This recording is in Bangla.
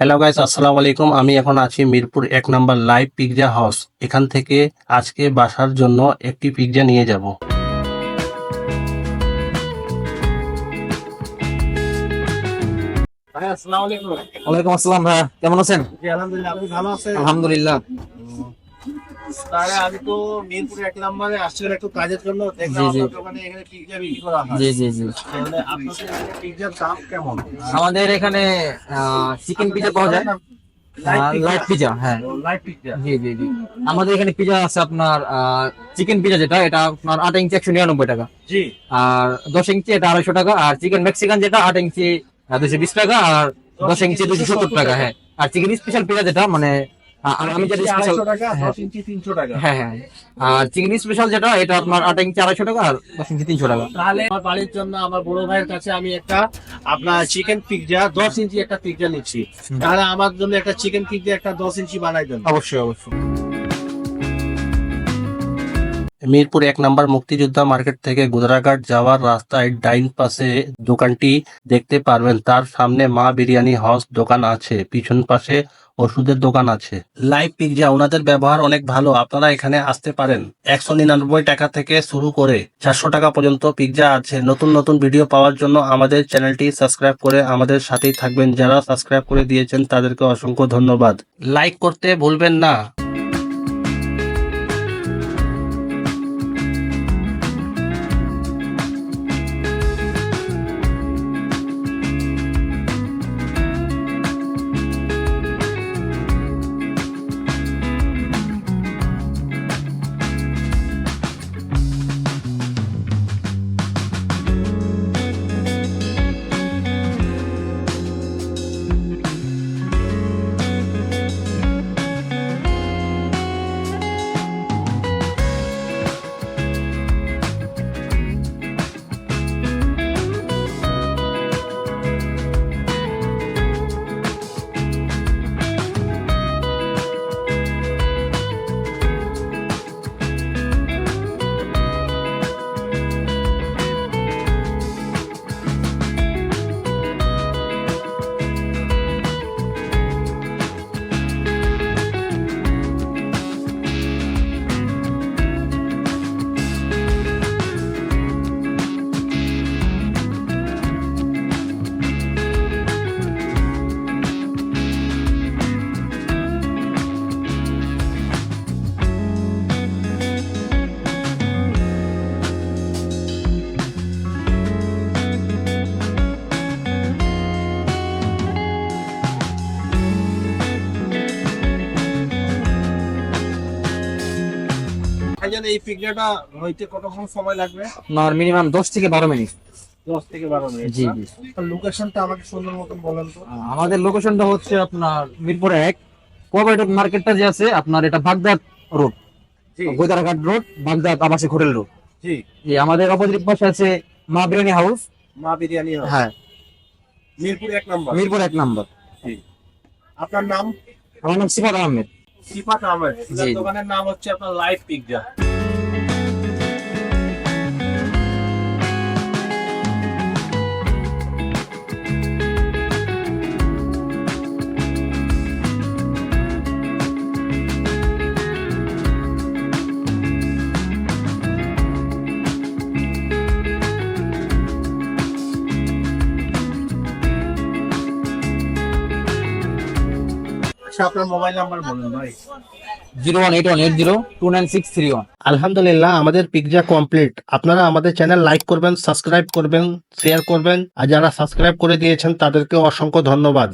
হ্যালো গাইস আসসালামু আলাইকুম আমি এখন আছি মিরপুর এক নাম্বার লাইভ পিৎজা হাউস এখান থেকে আজকে বাসার জন্য একটি পিৎজা নিয়ে যাব। আসসালামু আলাইকুম। ওয়ালাইকুম আসসালাম ভাইয়া। কেমন আছেন? জি আলহামদুলিল্লাহ আপনি ভালো আছেন? আলহামদুলিল্লাহ। আমি তো মিরপুর এক নম্বরে আসছিলাম একটু কাজের জন্য দেখলাম জি, জি। আপনার দোকানে এখানে পিৎজা বিক্রি করা হয়। জি জি জি। তাহলে আপনাদের পিৎজার দাম কেমন? আমাদের এখানে চিকেন পিজা পাওয়া যায়। লাইট পিজা হ্যাঁ। জি জি জি। আমাদের এখানে পিজা আছে আপনার চিকেন পিজা যেটা এটা আপনার আট ইঞ্চি একশো নিরানব্বই টাকা। জি। আর দশ ইঞ্চি এটা আড়াইশো টাকা আর চিকেন মেক্সিকান যেটা আট ইঞ্চি দুশো বিশ টাকা আর দশ ইঞ্চি দুশো সত্তর টাকা হ্যাঁ। আর চিকেন স্পেশাল পিজা যেটা মানে আর আমি যেটা স্পেশাল হ্যাঁ। 10 ইঞ্চি 300 টাকা। হ্যাঁ হ্যাঁ। আর চিকেন স্পেশাল যেটা এটা আপনার আট ইঞ্চি আড়াইশো টাকা আর দশ ইঞ্চি তিনশো টাকা। তাহলে আমার বাড়ির জন্য আমার বড় ভাইয়ের কাছে আমি একটা আপনার চিকেন পিৎজা দশ ইঞ্চি একটা পিৎজা নিচ্ছি। তাহলে আমার জন্য একটা চিকেন পিৎজা একটা দশ ইঞ্চি বানাই দেন। অবশ্যই অবশ্যই। মিরপুর এক নম্বর মুক্তিযোদ্ধা মার্কেট থেকে গুদরাঘাট যাওয়ার রাস্তায় ডাইন পাশে দোকানটি দেখতে পারবেন। তার সামনে মা বিরিয়ানি হাউস দোকান আছে, পিছন পাশে ওষুধের দোকান আছে। লাইভ পিৎজা, ওনাদের ব্যবহার অনেক ভালো, আপনারা এখানে আসতে পারেন। একশো নিরানব্বই টাকা থেকে শুরু করে চারশো টাকা পর্যন্ত পিৎজা আছে। নতুন নতুন ভিডিও পাওয়ার জন্য আমাদের চ্যানেলটি সাবস্ক্রাইব করে আমাদের সাথেই থাকবেন। যারা সাবস্ক্রাইব করে দিয়েছেন, তাদেরকে অসংখ্য ধন্যবাদ। লাইক করতে ভুলবেন না। ভাইজান এই পিৎজাটা হইতে কতক্ষণ সময় লাগবে? আপনার মিনিমাম দশ থেকে বারো মিনিট। দশ থেকে বারো মিনিট জি জি। লোকেশনটা আমাকে সুন্দর মতন বলেন তো। আমাদের লোকেশনটা হচ্ছে আপনার মিরপুর এক। কোঅপারেটিভ মার্কেটটা যে আছে আপনার এটা বাগদাদ রোড। জি। গোদারঘাট রোড বাগদাদ আবাসিক হোটেল রোড। জি। জি আমাদের অপোজিট পাশে আছে মা বিরিয়ানি হাউস। মা বিরিয়ানি হাউস। হ্যাঁ। মিরপুর এক নম্বর। মিরপুর এক নম্বর। আপনার নাম? আমার নাম সিফাত আহমেদ। সিফাত আহমেদ। জি, জি। দোকানের নাম হচ্ছে আপনার লাইভ পিৎজা আচ্ছা আপনার মোবাইল নাম্বার বলুন ভাই। Zero one eight one eight zero two nine six three one. আলহামদুলিল্লাহ আমাদের পিৎজা কমপ্লিট আপনারা আমাদের চ্যানেল লাইক করবেন সাবস্ক্রাইব করবেন শেয়ার করবেন। আর যারা সাবস্ক্রাইব করে দিয়েছেন তাদেরকে অসংখ্য ধন্যবাদ।